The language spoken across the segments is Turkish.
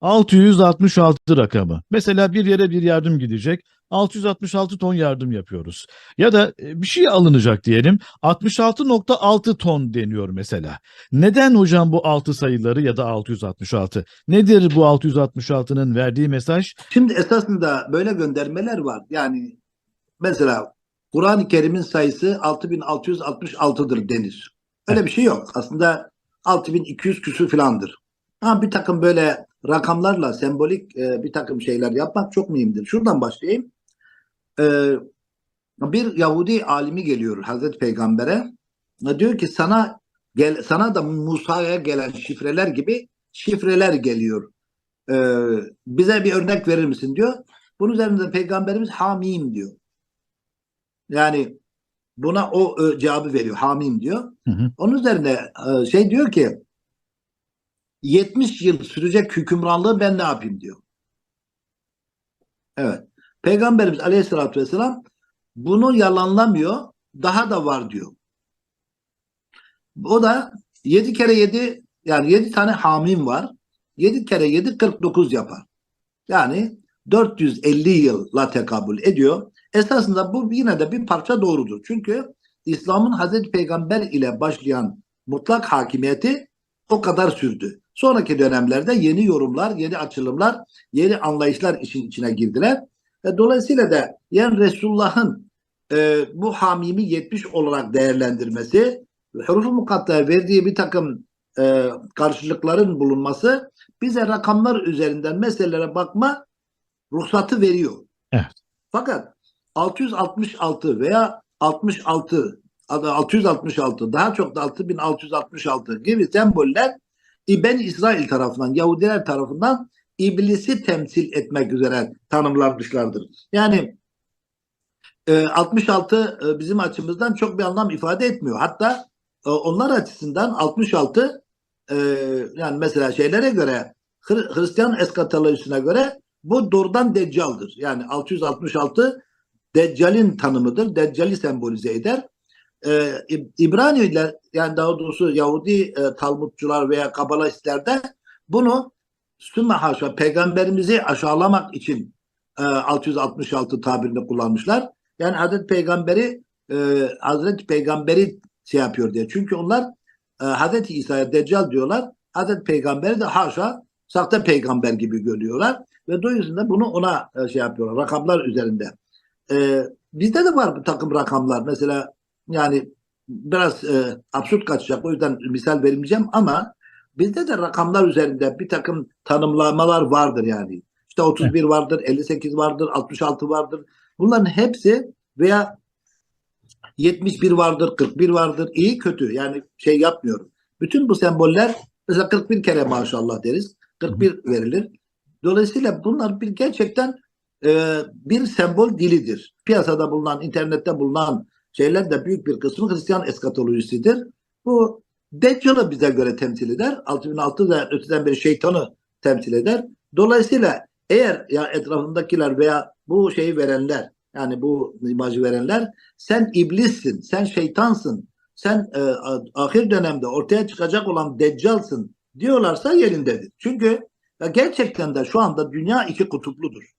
666 rakamı. Mesela bir yere bir yardım gidecek. 666 ton yardım yapıyoruz. Ya da e, bir şey alınacak diyelim. 66.6 ton deniyor mesela. Neden hocam bu 6 sayıları ya da 666? Nedir bu 666'nın verdiği mesaj? Şimdi esasında böyle göndermeler var. Yani mesela Kur'an-ı Kerim'in sayısı 6666'dır denir. Öyle bir şey yok. Aslında 6200 küsür filandır. Ha, bir takım böyle rakamlarla sembolik e, bir takım şeyler yapmak çok mühimdir. Şuradan başlayayım. E, bir Yahudi alimi geliyor Hazreti Peygamber'e. E, Diyor ki sana gel, sana da Musa'ya gelen şifreler gibi şifreler geliyor. E, bize bir örnek verir misin diyor. Bunun üzerinde de Peygamberimiz Hamim diyor. Yani buna o e, cevabı veriyor. Hamim diyor. Hı hı. Onun üzerine e, şey diyor ki 70 yıl sürecek hükümranlığı ben ne yapayım diyor. Evet. Peygamberimiz Aleyhisselatü Vesselam bunu yalanlamıyor. Daha da var diyor. O da 7 kere 7 yani 7 tane hamim var. 7 kere 7 49 yapar. Yani 450 yılla tekabül ediyor. Esasında bu yine de bir parça doğrudur. Çünkü İslam'ın Hazreti Peygamber ile başlayan mutlak hakimiyeti o kadar sürdü. Sonraki dönemlerde yeni yorumlar, yeni açılımlar, yeni anlayışlar işin içine girdiler. E, dolayısıyla da yani Resulullah'ın e, bu hamimi 70 olarak değerlendirmesi, huruf-u mukattaya verdiği bir takım e, karşılıkların bulunması bize rakamlar üzerinden meselelere bakma ruhsatı veriyor. Evet. Fakat 666 veya 66 adı 666 daha çok da 6666 gibi semboller İben İsrail tarafından Yahudiler tarafından iblisi temsil etmek üzere tanımlanmışlardır. Yani e, 66 e, bizim açımızdan çok bir anlam ifade etmiyor. Hatta e, onlar açısından 66 e, yani mesela şeylere göre Hri- Hristiyan eskatolojisine göre bu doğrudan Deccal'dır. Yani 666 Deccal'in tanımıdır. Deccal'i sembolize eder. İb- İbraniler yani daha doğrusu Yahudi e, Talmudcular veya Kabalistler bunu sümme haşa peygamberimizi aşağılamak için e, 666 tabirini kullanmışlar. Yani Hazreti Peygamberi e, Hazreti Peygamberi şey yapıyor diye. Çünkü onlar e, Hazreti İsa'ya Deccal diyorlar. Hazreti Peygamberi de haşa sahte peygamber gibi görüyorlar ve dolayısıyla bunu ona e, şey yapıyorlar rakamlar üzerinde. E, bizde de var bir takım rakamlar. Mesela yani biraz e, absürt kaçacak o yüzden misal vermeyeceğim ama bizde de rakamlar üzerinde bir takım tanımlamalar vardır yani. İşte 31 vardır, 58 vardır, 66 vardır. Bunların hepsi veya 71 vardır, 41 vardır. iyi kötü yani şey yapmıyorum. Bütün bu semboller mesela 41 kere maşallah deriz. 41 verilir. Dolayısıyla bunlar bir gerçekten e, bir sembol dilidir. Piyasada bulunan, internette bulunan şeyler de büyük bir kısmı Hristiyan eskatolojisidir. Bu Deccal'ı bize göre temsil eder. 6006 da öteden beri şeytanı temsil eder. Dolayısıyla eğer ya etrafındakiler veya bu şeyi verenler yani bu imajı verenler sen iblissin, sen şeytansın, sen e, ahir dönemde ortaya çıkacak olan deccalsın diyorlarsa yerindedir. Çünkü ya gerçekten de şu anda dünya iki kutupludur.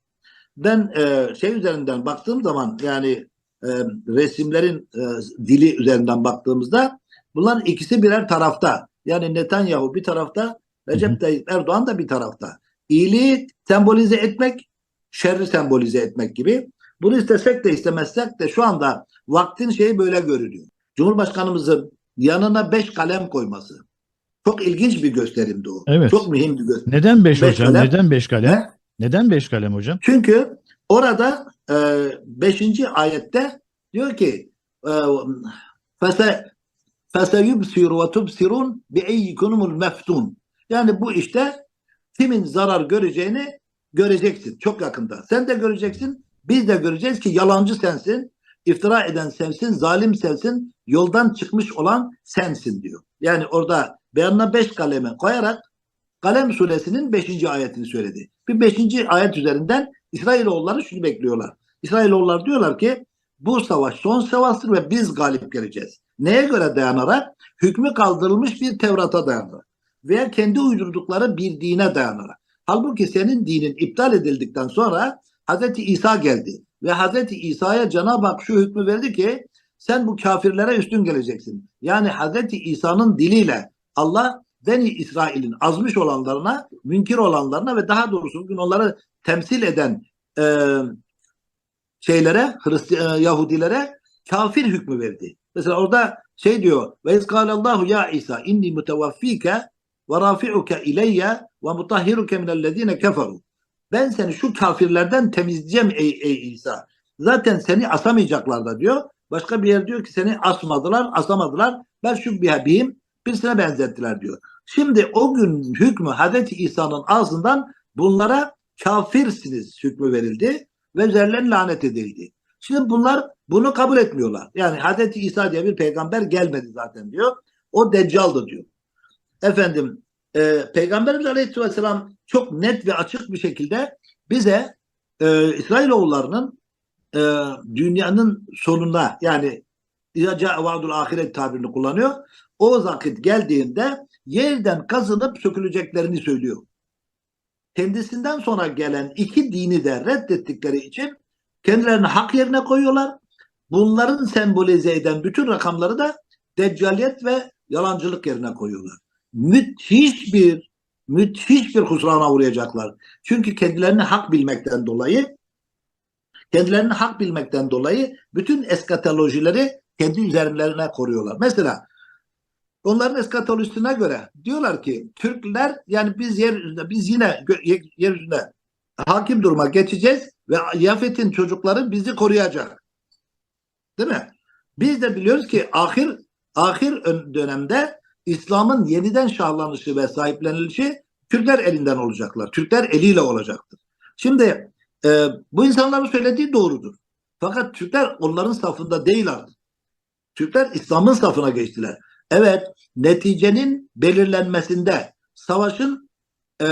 Ben e, şey üzerinden baktığım zaman yani e, resimlerin e, dili üzerinden baktığımızda bunların ikisi birer tarafta. Yani Netanyahu bir tarafta, Recep Tayyip Erdoğan da bir tarafta. İyiliği sembolize etmek, şerri sembolize etmek gibi. Bunu istesek de istemezsek de şu anda vaktin şeyi böyle görünüyor. Cumhurbaşkanımızın yanına beş kalem koyması. Çok ilginç bir gösterimdi o. Evet. Çok mühim bir gösterim. Neden 5 Beş hocam? kalem. Neden 5 kalem? Ne? Neden 5 kalem hocam? Çünkü orada 5. ayette diyor ki tubsirun bi eyyikunumul meftun. Yani bu işte kimin zarar göreceğini göreceksin çok yakında. Sen de göreceksin, biz de göreceğiz ki yalancı sensin, iftira eden sensin, zalim sensin, yoldan çıkmış olan sensin diyor. Yani orada beyanına beş kaleme koyarak Kalem suresinin 5. ayetini söyledi. Bir 5. ayet üzerinden İsrailoğulları şunu bekliyorlar. İsrailoğulları diyorlar ki bu savaş son savaştır ve biz galip geleceğiz. Neye göre dayanarak? Hükmü kaldırılmış bir Tevrat'a dayanarak. Veya kendi uydurdukları bir dine dayanarak. Halbuki senin dinin iptal edildikten sonra Hazreti İsa geldi. Ve Hazreti İsa'ya Cenab-ı Hak şu hükmü verdi ki sen bu kafirlere üstün geleceksin. Yani Hazreti İsa'nın diliyle Allah Beni İsrail'in azmış olanlarına, münkir olanlarına ve daha doğrusu bugün onları temsil eden e, şeylere, Hristiyan, Yahudilere kafir hükmü verdi. Mesela orada şey diyor ve izkâlallahu ya İsa inni mutevaffike ve rafi'uke ileyye ve mutahhiruke minellezine keferu. Ben seni şu kafirlerden temizleyeceğim ey, ey İsa. Zaten seni asamayacaklar da diyor. Başka bir yer diyor ki seni asmadılar, asamadılar. Ben şu bihim birisine benzettiler diyor. Şimdi o gün hükmü Hazreti İsa'nın ağzından bunlara kafirsiniz hükmü verildi ve üzerlerine lanet edildi. Şimdi bunlar bunu kabul etmiyorlar. Yani Hazreti İsa diye bir peygamber gelmedi zaten diyor. O deccaldı diyor. Efendim e, Peygamberimiz Aleyhisselam çok net ve açık bir şekilde bize e, İsrailoğullarının e, dünyanın sonunda yani İzaca vaadul ahiret tabirini kullanıyor. O vakit geldiğinde yerden kazınıp söküleceklerini söylüyor. Kendisinden sonra gelen iki dini de reddettikleri için kendilerini hak yerine koyuyorlar. Bunların sembolize eden bütün rakamları da deccaliyet ve yalancılık yerine koyuyorlar. Müthiş bir müthiş bir husrana uğrayacaklar. Çünkü kendilerini hak bilmekten dolayı kendilerini hak bilmekten dolayı bütün eskatolojileri kendi üzerlerine koruyorlar. Mesela onların eskatolojisine göre diyorlar ki Türkler yani biz yeryüzünde biz yine yeryüzünde hakim duruma geçeceğiz ve Yafet'in çocukları bizi koruyacak. Değil mi? Biz de biliyoruz ki ahir ahir ön- dönemde İslam'ın yeniden şahlanışı ve sahiplenilişi Türkler elinden olacaklar. Türkler eliyle olacaktır. Şimdi e, bu insanların söylediği doğrudur. Fakat Türkler onların safında değil artık. Türkler İslam'ın safına geçtiler. Evet, neticenin belirlenmesinde savaşın e,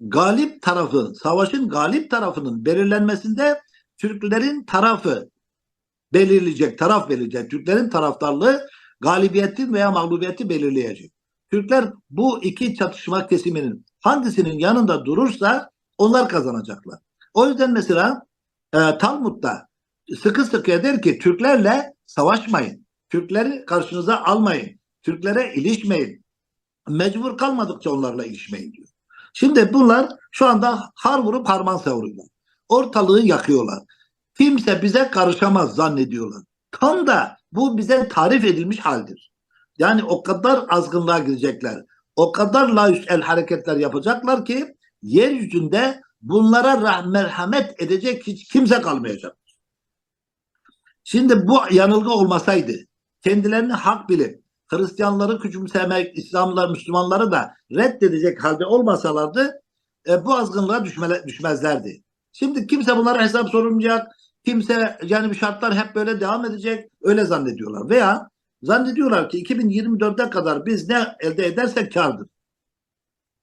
galip tarafı, savaşın galip tarafının belirlenmesinde Türklerin tarafı belirleyecek, taraf belirleyecek. Türklerin taraftarlığı galibiyeti veya mağlubiyeti belirleyecek. Türkler bu iki çatışma kesiminin hangisinin yanında durursa onlar kazanacaklar. O yüzden mesela e, Talmud'da sıkı sıkıya der ki Türklerle savaşmayın. Türkleri karşınıza almayın. Türklere ilişmeyin. Mecbur kalmadıkça onlarla ilişmeyin diyor. Şimdi bunlar şu anda har vurup harman savuruyorlar. Ortalığı yakıyorlar. Kimse bize karışamaz zannediyorlar. Tam da bu bize tarif edilmiş haldir. Yani o kadar azgınlığa girecekler. O kadar laüs el hareketler yapacaklar ki yeryüzünde bunlara merhamet edecek hiç kimse kalmayacak. Şimdi bu yanılgı olmasaydı kendilerini hak bilip Hristiyanları küçümsemek, İslamlılar, Müslümanları da reddedecek halde olmasalardı e, bu azgınlığa düşmele, düşmezlerdi. Şimdi kimse bunlara hesap sorulmayacak. Kimse yani şartlar hep böyle devam edecek. Öyle zannediyorlar. Veya zannediyorlar ki 2024'e kadar biz ne elde edersek kardır.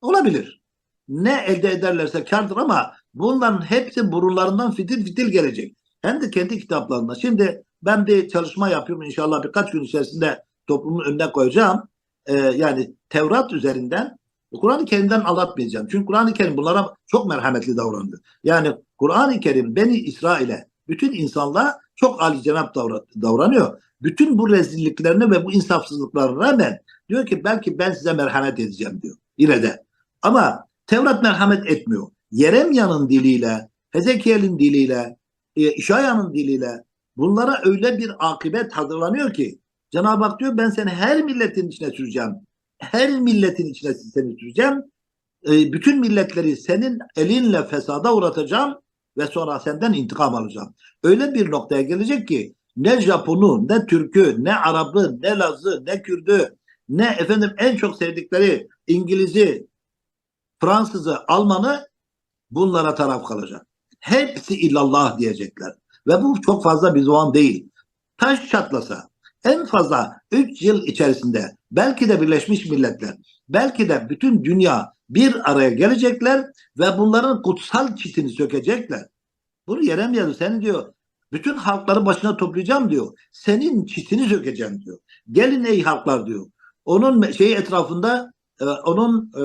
Olabilir. Ne elde ederlerse kardır ama bunların hepsi burunlarından fitil fitil gelecek. Hem de kendi kitaplarında. Şimdi ben bir çalışma yapıyorum inşallah birkaç gün içerisinde toplumun önüne koyacağım. Ee, yani Tevrat üzerinden Kur'an-ı Kerim'den anlatmayacağım. Çünkü Kur'an-ı Kerim bunlara çok merhametli davranıyor. Yani Kur'an-ı Kerim Beni İsrail'e bütün insanlığa çok âli davranıyor. Bütün bu rezilliklerine ve bu insafsızlıklarına rağmen diyor ki belki ben size merhamet edeceğim diyor. Yine de. Ama Tevrat merhamet etmiyor. Yeremya'nın diliyle, Hezekiel'in diliyle, e, İşaya'nın diliyle bunlara öyle bir akıbet hazırlanıyor ki Cenab-ı Hak diyor ben seni her milletin içine süreceğim. Her milletin içine seni süreceğim. E, bütün milletleri senin elinle fesada uğratacağım ve sonra senden intikam alacağım. Öyle bir noktaya gelecek ki ne Japonu, ne Türk'ü, ne Arap'ı, ne Laz'ı, ne Kürt'ü, ne efendim en çok sevdikleri İngiliz'i, Fransız'ı, Alman'ı bunlara taraf kalacak. Hepsi illallah diyecekler. Ve bu çok fazla bir zaman değil. Taş çatlasa en fazla 3 yıl içerisinde belki de Birleşmiş Milletler, belki de bütün dünya bir araya gelecekler ve bunların kutsal çitini sökecekler. Bunu Yeremya sen diyor bütün halkları başına toplayacağım diyor. Senin çitini sökeceğim diyor. Gelin ey halklar diyor. Onun şeyi etrafında e, onun e,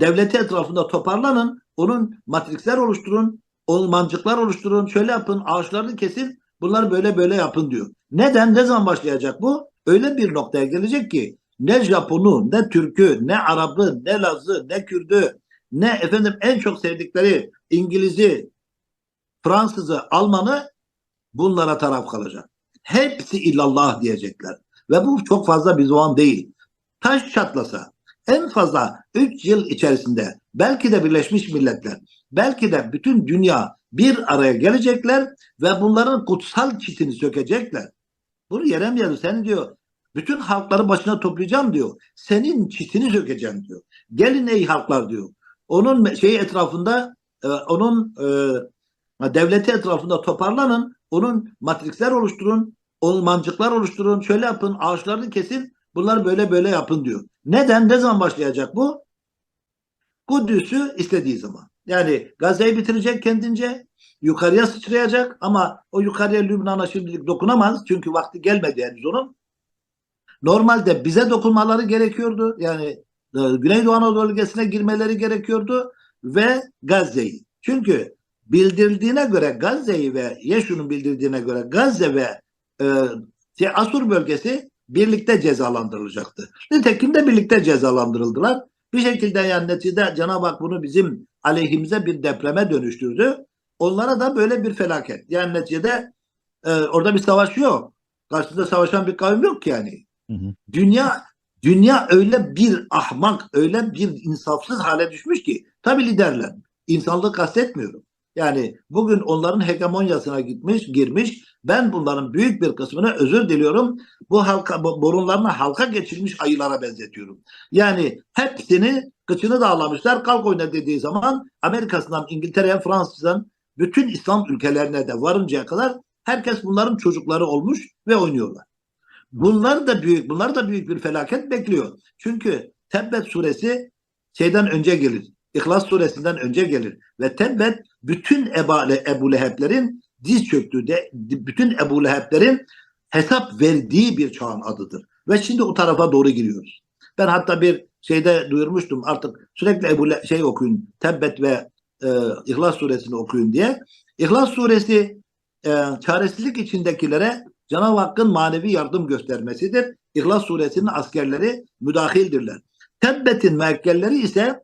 Devleti etrafında toparlanın, onun matrixler oluşturun, ormancıklar oluşturun, şöyle yapın, ağaçlarını kesin, bunları böyle böyle yapın diyor. Neden, ne zaman başlayacak bu? Öyle bir noktaya gelecek ki ne Japonu, ne Türk'ü, ne Arap'ı, ne Laz'ı, ne Kürt'ü, ne efendim en çok sevdikleri İngiliz'i, Fransız'ı, Alman'ı bunlara taraf kalacak. Hepsi illallah diyecekler. Ve bu çok fazla bir zaman değil. Taş çatlasa en fazla 3 yıl içerisinde belki de Birleşmiş Milletler, belki de bütün dünya bir araya gelecekler ve bunların kutsal çitini sökecekler. Bunu Yeremye'de sen diyor bütün halkları başına toplayacağım diyor. Senin çitini sökeceğim diyor. Gelin ey halklar diyor. Onun şeyi etrafında e, onun e, devleti etrafında toparlanın. Onun matrixler oluşturun. Ormancıklar oluşturun. Şöyle yapın. Ağaçlarını kesin. Bunları böyle böyle yapın diyor. Neden? Ne zaman başlayacak bu? Kudüs'ü istediği zaman. Yani Gazze'yi bitirecek kendince. Yukarıya sıçrayacak ama o yukarıya Lübnan'a şimdilik dokunamaz. Çünkü vakti gelmedi henüz onun. Normalde bize dokunmaları gerekiyordu. Yani e, Güneydoğu Anadolu bölgesine girmeleri gerekiyordu ve Gazze'yi. Çünkü bildirildiğine göre Gazze'yi ve Yeşu'nun bildirdiğine göre Gazze ve e, şey, Asur bölgesi birlikte cezalandırılacaktı. Nitekim de birlikte cezalandırıldılar. Bir şekilde yani neticede Cenab-ı Hak bunu bizim aleyhimize bir depreme dönüştürdü. Onlara da böyle bir felaket. Yani neticede e, orada bir savaş yok. Karşısında savaşan bir kavim yok yani. Hı hı. Dünya dünya öyle bir ahmak, öyle bir insafsız hale düşmüş ki tabi liderler. İnsanlığı kastetmiyorum. Yani bugün onların hegemonyasına gitmiş, girmiş. Ben bunların büyük bir kısmına özür diliyorum. Bu halka bu halka geçirmiş ayılara benzetiyorum. Yani hepsini kıçını dağlamışlar. Kalk oyna dediği zaman Amerika'sından İngiltere'ye, Fransa'dan bütün İslam ülkelerine de varıncaya kadar herkes bunların çocukları olmuş ve oynuyorlar. Bunlar da büyük, bunlar da büyük bir felaket bekliyor. Çünkü Tebbet suresi şeyden önce gelir. İhlas suresinden önce gelir. Ve Tebbet bütün Eba, Ebu Leheb'lerin diz çöktüğü de bütün Ebu Leheb'lerin hesap verdiği bir çağın adıdır. Ve şimdi o tarafa doğru giriyoruz. Ben hatta bir şeyde duyurmuştum artık sürekli Ebu Le- şey okuyun. Tebbet ve e, İhlas suresini okuyun diye. İhlas suresi e, çaresizlik içindekilere Cenab-ı Hakk'ın manevi yardım göstermesidir. İhlas suresinin askerleri müdahildirler. Tebbet'in mevkelleri ise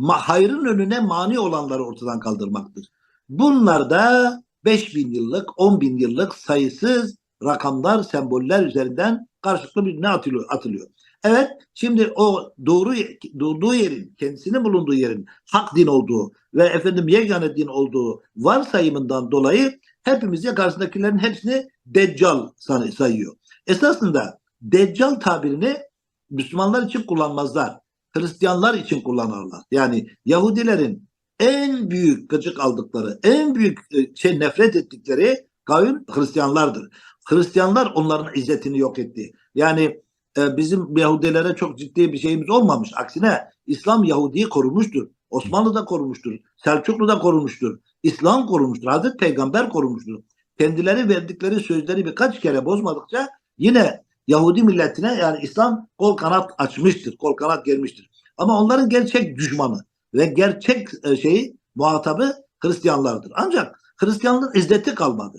ma- hayrın önüne mani olanları ortadan kaldırmaktır. Bunlar da 5000 yıllık, 10 bin yıllık sayısız rakamlar, semboller üzerinden karşılıklı bir ne atılıyor? atılıyor. Evet, şimdi o doğru durduğu yerin, kendisinin bulunduğu yerin hak din olduğu ve efendim yegane din olduğu varsayımından dolayı hepimiz karşısındakilerin hepsini deccal say- sayıyor. Esasında deccal tabirini Müslümanlar için kullanmazlar. Hristiyanlar için kullanırlar. Yani Yahudilerin en büyük gıcık aldıkları, en büyük e, şey nefret ettikleri kavim Hristiyanlardır. Hristiyanlar onların izzetini yok etti. Yani e, bizim Yahudilere çok ciddi bir şeyimiz olmamış. Aksine İslam Yahudi'yi korumuştur. Osmanlı da korumuştur. Selçuklu da korumuştur. İslam korumuştur. Hazreti Peygamber korumuştur. Kendileri verdikleri sözleri birkaç kere bozmadıkça yine Yahudi milletine yani İslam kol kanat açmıştır. Kol kanat gelmiştir. Ama onların gerçek düşmanı ve gerçek e, şeyi muhatabı Hristiyanlardır. Ancak Hristiyanlığın izzeti kalmadı.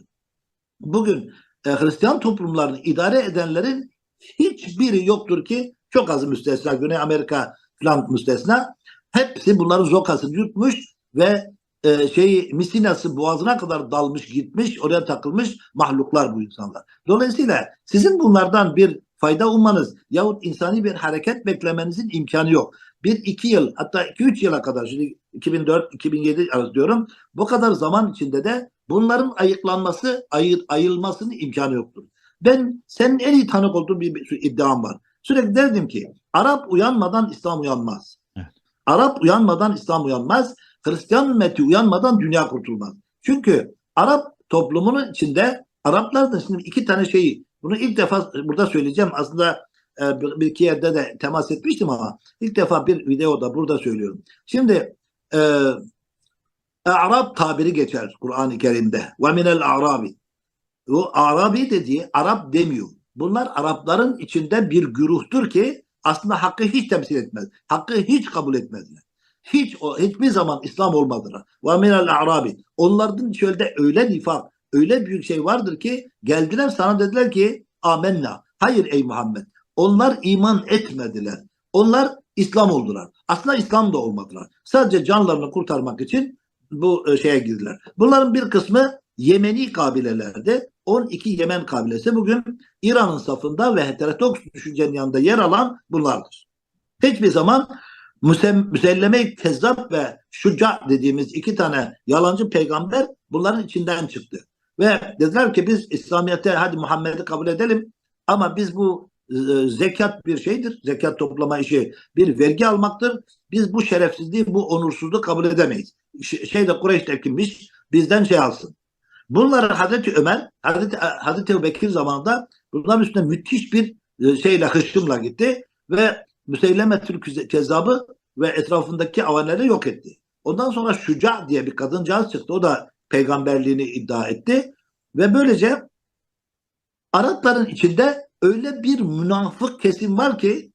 Bugün e, Hristiyan toplumlarını idare edenlerin hiçbiri yoktur ki çok azı müstesna Güney Amerika falan müstesna hepsi bunların zokasını yutmuş ve e, şeyi Misinası boğazına kadar dalmış gitmiş oraya takılmış mahluklar bu insanlar. Dolayısıyla sizin bunlardan bir fayda ummanız yahut insani bir hareket beklemenizin imkanı yok. Bir iki yıl hatta iki üç yıla kadar şimdi 2004-2007 arası diyorum bu kadar zaman içinde de bunların ayıklanması ayır, ayılmasının imkanı yoktur. Ben senin en iyi tanık olduğun bir, bir iddiam var. Sürekli derdim ki Arap uyanmadan İslam uyanmaz. Evet. Arap uyanmadan İslam uyanmaz. Hristiyan ümmeti uyanmadan dünya kurtulmaz. Çünkü Arap toplumunun içinde Araplar da şimdi iki tane şeyi bunu ilk defa burada söyleyeceğim. Aslında e, bir iki yerde de temas etmiştim ama ilk defa bir videoda burada söylüyorum. Şimdi e, Arap tabiri geçer Kur'an-ı Kerim'de. Ve minel a'rabi. O Arabi dediği Arap demiyor. Bunlar Arapların içinde bir güruhtur ki aslında hakkı hiç temsil etmez. Hakkı hiç kabul etmezler. Hiç o hiçbir zaman İslam olmadılar. Ve minel a'rabi. Onların çölde öyle nifak, öyle büyük şey vardır ki geldiler sana dediler ki amenna. Hayır ey Muhammed. Onlar iman etmediler. Onlar İslam oldular. Aslında İslam da olmadılar. Sadece canlarını kurtarmak için bu e, şeye girdiler. Bunların bir kısmı Yemeni kabilelerde 12 Yemen kabilesi bugün İran'ın safında ve heterodoks düşüncenin yanında yer alan bunlardır. Hiçbir zaman müsem- müselleme kezzap ve şuca dediğimiz iki tane yalancı peygamber bunların içinden çıktı. Ve dediler ki biz İslamiyet'e hadi Muhammed'i kabul edelim ama biz bu e, zekat bir şeydir. Zekat toplama işi bir vergi almaktır. Biz bu şerefsizliği, bu onursuzluğu kabul edemeyiz. Ş- şeyde Kureyş kimmiş bizden şey alsın. Bunları Hazreti Ömer, Hazreti, Hazreti Ebu Bekir zamanında bunların üstüne müthiş bir e, şeyle hışımla gitti ve Müseylemetül Kezzabı ve etrafındaki avanları yok etti. Ondan sonra Şuca diye bir kadıncağız çıktı. O da peygamberliğini iddia etti. Ve böylece Arapların içinde öyle bir münafık kesim var ki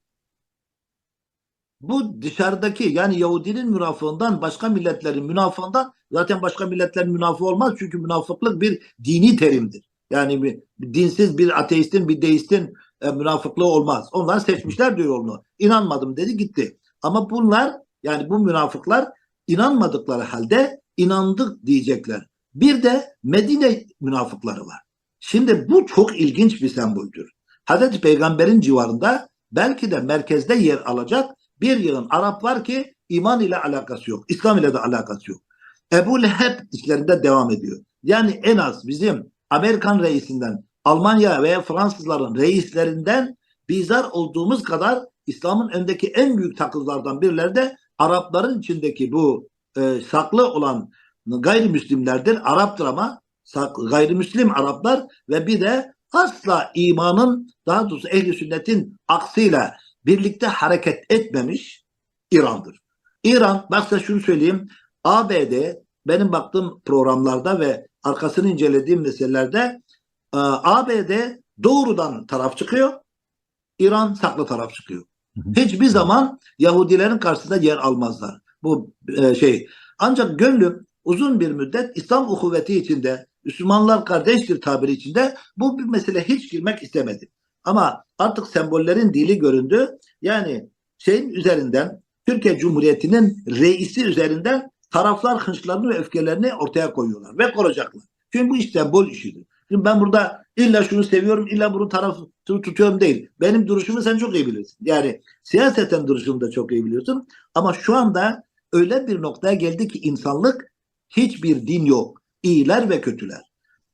bu dışarıdaki yani Yahudinin münafığından başka milletlerin münafığından zaten başka milletlerin münafığı olmaz çünkü münafıklık bir dini terimdir. Yani bir dinsiz bir ateistin bir deistin e, münafıklığı olmaz. Onlar seçmişler diyor yolunu. İnanmadım dedi gitti. Ama bunlar yani bu münafıklar inanmadıkları halde inandık diyecekler. Bir de Medine münafıkları var. Şimdi bu çok ilginç bir semboldür. Hazreti Peygamber'in civarında belki de merkezde yer alacak bir yığın Arap var ki iman ile alakası yok. İslam ile de alakası yok. Ebu Leheb işlerinde devam ediyor. Yani en az bizim Amerikan reisinden, Almanya veya Fransızların reislerinden bizar olduğumuz kadar İslam'ın öndeki en büyük takızlardan birileri de Arapların içindeki bu e, saklı olan gayrimüslimlerdir. Araptır ama sak, gayrimüslim Araplar ve bir de asla imanın daha doğrusu ehli sünnetin aksiyle birlikte hareket etmemiş İran'dır. İran, bak size şunu söyleyeyim. ABD benim baktığım programlarda ve arkasını incelediğim meselelerde e, ABD doğrudan taraf çıkıyor. İran saklı taraf çıkıyor. Hiçbir zaman Yahudilerin karşısında yer almazlar. Bu e, şey. Ancak gönlüm uzun bir müddet İslam ukuvveti içinde, Müslümanlar kardeştir tabiri içinde bu bir mesele hiç girmek istemedi. Ama artık sembollerin dili göründü. Yani şeyin üzerinden Türkiye Cumhuriyeti'nin reisi üzerinden taraflar hınçlarını ve öfkelerini ortaya koyuyorlar ve koruyacaklar. Çünkü bu iş sembol işidir. Şimdi ben burada illa şunu seviyorum, illa bunu tarafını tutuyorum değil. Benim duruşumu sen çok iyi bilirsin. Yani siyaseten duruşumu da çok iyi biliyorsun. Ama şu anda öyle bir noktaya geldi ki insanlık hiçbir din yok. İyiler ve kötüler.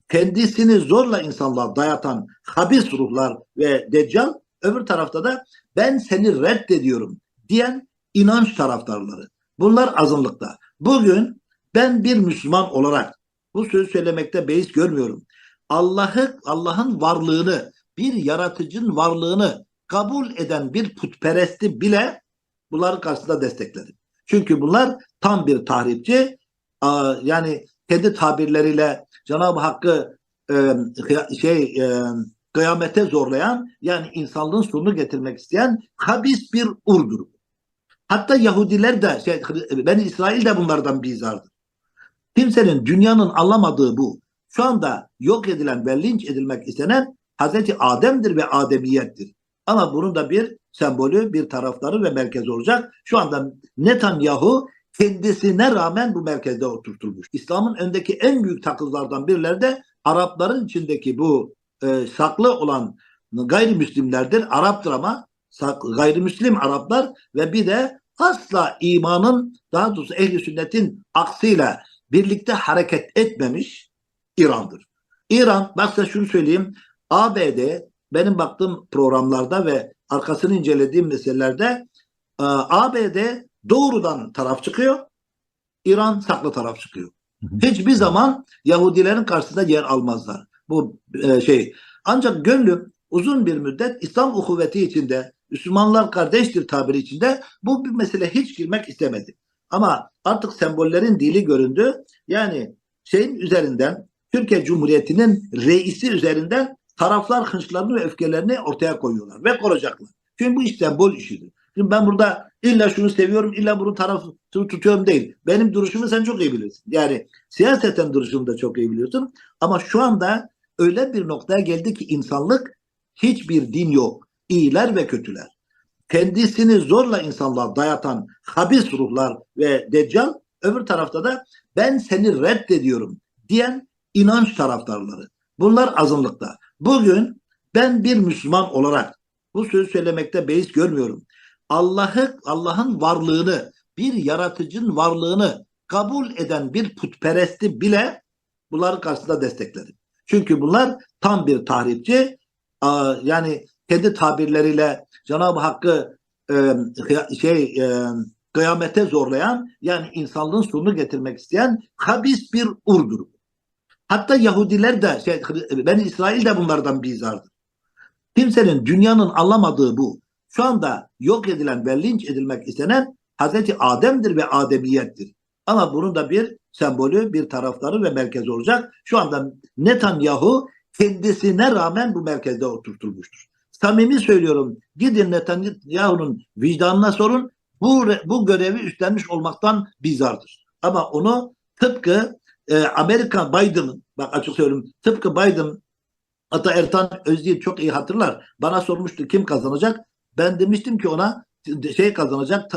Kendisini zorla insanlar dayatan habis ruhlar ve deccal öbür tarafta da ben seni reddediyorum diyen inanç taraftarları. Bunlar azınlıkta. Bugün ben bir Müslüman olarak bu sözü söylemekte beis görmüyorum. Allah'ı Allah'ın varlığını, bir yaratıcının varlığını kabul eden bir putperesti bile bunların karşısında destekledim. Çünkü bunlar tam bir tahripçi. Yani kendi tabirleriyle Cenab-ı Hakk'ı e, şey e, kıyamete zorlayan yani insanlığın sonunu getirmek isteyen habis bir urdur. Hatta Yahudiler de şey, ben İsrail de bunlardan bizardır. Kimsenin dünyanın anlamadığı bu. Şu anda yok edilen ve linç edilmek istenen Hazreti Adem'dir ve Ademiyettir. Ama bunun da bir sembolü, bir taraftarı ve merkezi olacak. Şu anda Netanyahu kendisine rağmen bu merkezde oturtulmuş. İslam'ın öndeki en büyük takızlardan birileri de Arapların içindeki bu e, saklı olan gayrimüslimlerdir. Araptır ama sak, gayrimüslim Araplar ve bir de asla imanın daha doğrusu ehli sünnetin aksiyle birlikte hareket etmemiş İran'dır. İran, bak size şunu söyleyeyim. ABD benim baktığım programlarda ve arkasını incelediğim meselelerde e, ABD doğrudan taraf çıkıyor. İran saklı taraf çıkıyor. Hiçbir zaman Yahudilerin karşısında yer almazlar. Bu e, şey. Ancak gönlüm uzun bir müddet İslam ukuvveti içinde, Müslümanlar kardeştir tabiri içinde bu bir mesele hiç girmek istemedi. Ama artık sembollerin dili göründü. Yani şeyin üzerinden Türkiye Cumhuriyeti'nin reisi üzerinden taraflar hınçlarını ve öfkelerini ortaya koyuyorlar ve koruyacaklar. Çünkü bu sembol işidir. Şimdi ben burada illa şunu seviyorum, illa bunun tarafını tutuyorum değil. Benim duruşumu sen çok iyi bilirsin. Yani siyaseten duruşumu da çok iyi biliyorsun. Ama şu anda öyle bir noktaya geldi ki insanlık hiçbir din yok. İyiler ve kötüler. Kendisini zorla insanlar dayatan habis ruhlar ve deccal öbür tarafta da ben seni reddediyorum diyen inanç taraftarları. Bunlar azınlıkta. Bugün ben bir Müslüman olarak bu sözü söylemekte beis görmüyorum. Allah'ı Allah'ın varlığını, bir yaratıcının varlığını kabul eden bir putperesti bile bunların karşısında destekledim. Çünkü bunlar tam bir tahripçi. Yani kendi tabirleriyle Cenab-ı Hakk'ı e, şey e, kıyamete zorlayan yani insanlığın sonunu getirmek isteyen habis bir urdur. Hatta Yahudiler de şey, ben İsrail de bunlardan bizardır. Kimsenin dünyanın anlamadığı bu. Şu anda yok edilen ve linç edilmek istenen Hazreti Adem'dir ve Ademiyettir. Ama bunun da bir sembolü, bir taraftarı ve merkezi olacak. Şu anda Netanyahu kendisine rağmen bu merkezde oturtulmuştur. Samimi söylüyorum. Gidin Netanyahu'nun vicdanına sorun. Bu, bu görevi üstlenmiş olmaktan bizardır. Ama onu tıpkı e, Amerika Biden'ın bak açık söylüyorum tıpkı Biden hatta Ertan Özyiğit çok iyi hatırlar. Bana sormuştu kim kazanacak? Ben demiştim ki ona şey kazanacak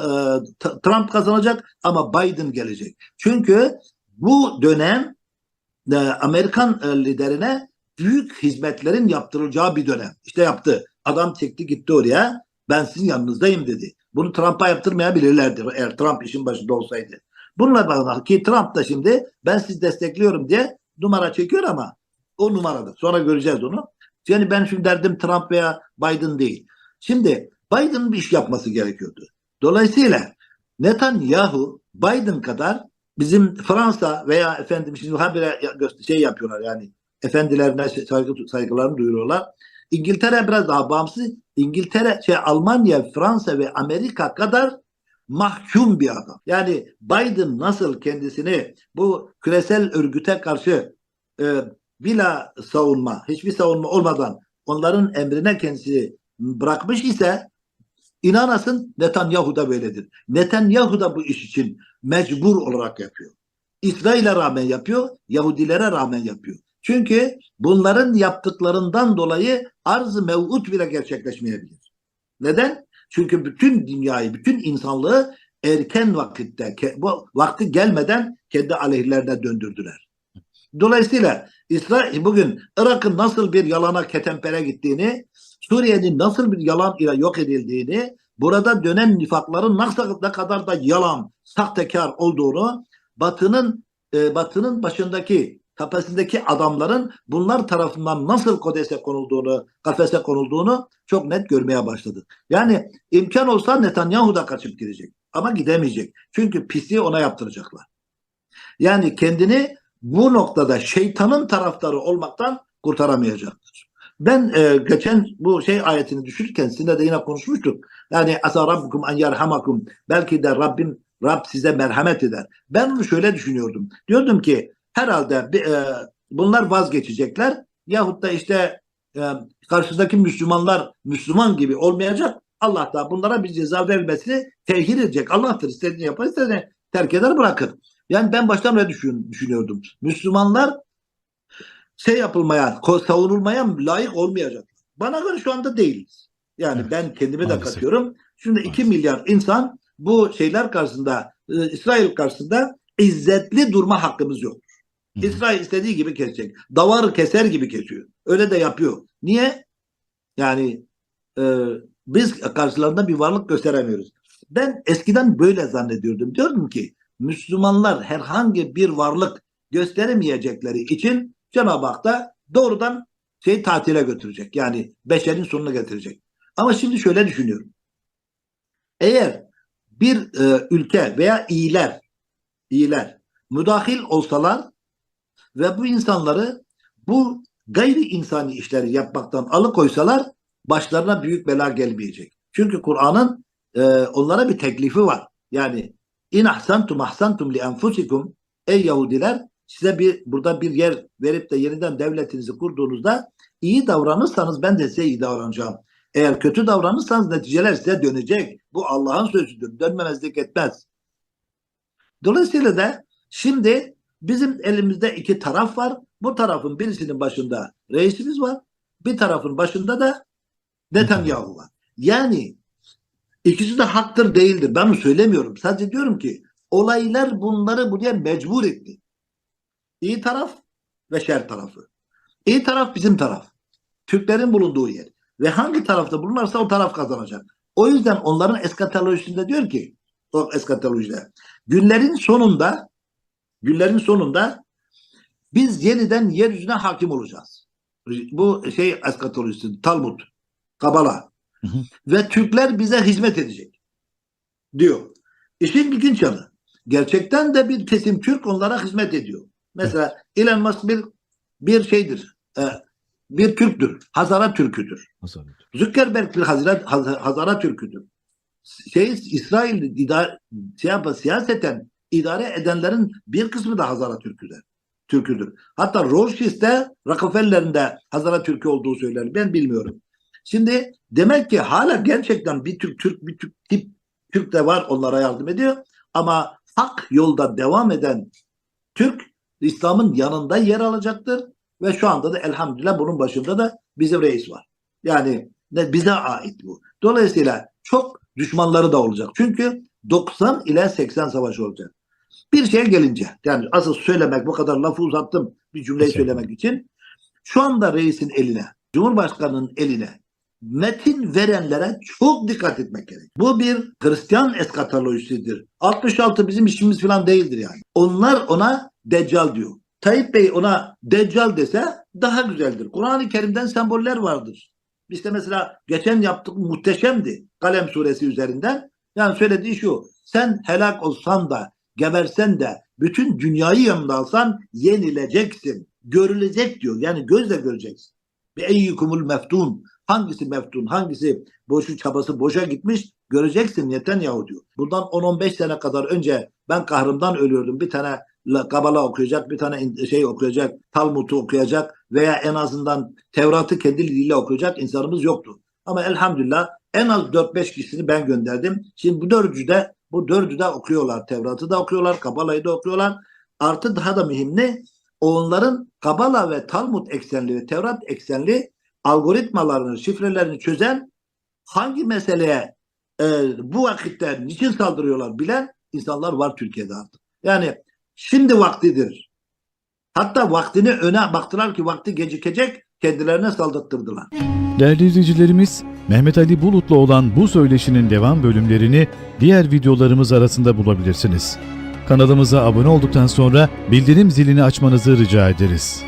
Trump kazanacak ama Biden gelecek. Çünkü bu dönem e, Amerikan e, liderine büyük hizmetlerin yaptırılacağı bir dönem. İşte yaptı. Adam çekti gitti oraya. Ben sizin yanınızdayım dedi. Bunu Trump'a yaptırmayabilirlerdi eğer Trump işin başında olsaydı. Bununla beraber ki Trump da şimdi ben sizi destekliyorum diye numara çekiyor ama o numaradır. Sonra göreceğiz onu. Yani ben şimdi derdim Trump veya Biden değil. Şimdi Biden'ın bir iş yapması gerekiyordu. Dolayısıyla Netanyahu Biden kadar bizim Fransa veya efendim şimdi habire şey yapıyorlar yani efendilerine saygı, saygılarını duyuruyorlar. İngiltere biraz daha bağımsız. İngiltere, şey Almanya, Fransa ve Amerika kadar mahkum bir adam. Yani Biden nasıl kendisini bu küresel örgüte karşı e, bila savunma, hiçbir savunma olmadan onların emrine kendisi bırakmış ise inanasın Netanyahu da böyledir. Netanyahu da bu iş için mecbur olarak yapıyor. İsrail'e rağmen yapıyor, Yahudilere rağmen yapıyor. Çünkü bunların yaptıklarından dolayı arz-ı mev'ut bile gerçekleşmeyebilir. Neden? Çünkü bütün dünyayı, bütün insanlığı erken vakitte, bu vakti gelmeden kendi aleyhlerine döndürdüler. Dolayısıyla İsrail bugün Irak'ın nasıl bir yalana ketempere gittiğini, Suriye'nin nasıl bir yalan ile yok edildiğini, burada dönen nifakların ne kadar da yalan, sahtekar olduğunu, Batı'nın e, Batı'nın başındaki tepesindeki adamların bunlar tarafından nasıl kodese konulduğunu, kafese konulduğunu çok net görmeye başladı. Yani imkan olsa Netanyahu da kaçıp gidecek. Ama gidemeyecek. Çünkü pisliği ona yaptıracaklar. Yani kendini bu noktada şeytanın taraftarı olmaktan kurtaramayacaktır. Ben e, geçen bu şey ayetini düşünürken sizinle de yine konuşmuştuk. Yani asa rabbukum en yerhamakum. Belki de Rabbim Rab size merhamet eder. Ben onu şöyle düşünüyordum. Diyordum ki herhalde e, bunlar vazgeçecekler yahut da işte e, karşıdaki Müslümanlar Müslüman gibi olmayacak. Allah da bunlara bir ceza vermesini tehir edecek. Allah'tır istediğini yapar istediğini terk eder bırakır. Yani ben baştan öyle düşün, düşünüyordum. Müslümanlar şey yapılmaya, savunulmaya layık olmayacak. Bana göre şu anda değiliz. Yani Evet, ben kendimi de maalesef. katıyorum. Şimdi 2 Maalesef. milyar insan bu şeyler karşısında, e, İsrail karşısında izzetli durma hakkımız yok. İsrail istediği gibi kesecek. Davarı keser gibi kesiyor. Öyle de yapıyor. Niye? Yani e, biz karşılarında bir varlık gösteremiyoruz. Ben eskiden böyle zannediyordum. Diyordum ki Müslümanlar herhangi bir varlık gösteremeyecekleri için Cenab-ı Hak da doğrudan şey tatile götürecek. Yani beşerin sonuna getirecek. Ama şimdi şöyle düşünüyorum. Eğer bir e, ülke veya iyiler iyiler müdahil olsalar ve bu insanları bu gayri insani işleri yapmaktan alıkoysalar başlarına büyük bela gelmeyecek. Çünkü Kur'an'ın e, onlara bir teklifi var. Yani in ahsantum ahsantum li enfusikum ey Yahudiler size bir burada bir yer verip de yeniden devletinizi kurduğunuzda iyi davranırsanız ben de size iyi davranacağım. Eğer kötü davranırsanız neticeler size dönecek. Bu Allah'ın sözüdür. Dönmemezlik etmez. Dolayısıyla da şimdi bizim elimizde iki taraf var. Bu tarafın birisinin başında reisimiz var. Bir tarafın başında da Netanyahu var. Yani ikisi de haktır değildir. Ben söylemiyorum. Sadece diyorum ki olaylar bunları buraya mecbur etti. İyi taraf ve şer tarafı. İyi taraf bizim taraf. Türklerin bulunduğu yer. Ve hangi tarafta bulunursa o taraf kazanacak. O yüzden onların eskatolojisinde diyor ki o eskatolojide günlerin sonunda günlerin sonunda biz yeniden yeryüzüne hakim olacağız. Bu şey eskatolojisi Talmud, Kabala. Hı hı. Ve Türkler bize hizmet edecek diyor. İşin ilginç yanı. Gerçekten de bir kesim Türk onlara hizmet ediyor. Mesela Elon Musk bir bir şeydir. e, bir Türktür. Hazara Türküdür. Hasan. Zuckerberg bir Hazara, Haz- Hazara Türküdür. Şey, İsrail idare, şey yapar, siyaseten idare edenlerin bir kısmı da Hazara Türküdür. Türküdür. Hatta Rorschach'te Rockefeller'in de Hazara Türkü olduğu söylenir. Ben bilmiyorum. Şimdi demek ki hala gerçekten bir Türk Türk bir Türk tip Türk de var onlara yardım ediyor. Ama hak yolda devam eden Türk İslam'ın yanında yer alacaktır ve şu anda da elhamdülillah bunun başında da bizim reis var. Yani bize ait bu. Dolayısıyla çok düşmanları da olacak. Çünkü 90 ile 80 savaşı olacak. Bir şeye gelince yani asıl söylemek bu kadar lafı uzattım bir cümleyi Teşekkür söylemek için. Şu anda reisin eline, Cumhurbaşkanı'nın eline metin verenlere çok dikkat etmek gerek. Bu bir Hristiyan eskatolojisidir. 66 bizim işimiz falan değildir yani. Onlar ona Deccal diyor. Tayyip Bey ona Deccal dese daha güzeldir. Kur'an-ı Kerim'den semboller vardır. İşte mesela geçen yaptık muhteşemdi. Kalem suresi üzerinden. Yani söylediği şu. Sen helak olsan da gebersen de bütün dünyayı yanına alsan yenileceksin. Görülecek diyor. Yani gözle göreceksin. Ve eyyukumul meftun. Hangisi meftun, hangisi boşu çabası boşa gitmiş göreceksin Netanyahu diyor. Bundan 10-15 sene kadar önce ben kahrımdan ölüyordum. Bir tane la- Kabala okuyacak, bir tane şey okuyacak, Talmud'u okuyacak veya en azından Tevrat'ı kendi diliyle okuyacak insanımız yoktu. Ama elhamdülillah en az 4-5 kişisini ben gönderdim. Şimdi bu dördüncü de bu dördü de okuyorlar. Tevrat'ı da okuyorlar, Kabala'yı da okuyorlar. Artı daha da mühim ne? Onların Kabala ve Talmud eksenli ve Tevrat eksenli algoritmalarını, şifrelerini çözen hangi meseleye e, bu vakitte niçin saldırıyorlar bilen insanlar var Türkiye'de artık. Yani şimdi vaktidir. Hatta vaktini öne baktılar ki vakti gecikecek kendilerine saldırttırdılar. Değerli izleyicilerimiz, Mehmet Ali Bulut'la olan bu söyleşinin devam bölümlerini diğer videolarımız arasında bulabilirsiniz. Kanalımıza abone olduktan sonra bildirim zilini açmanızı rica ederiz.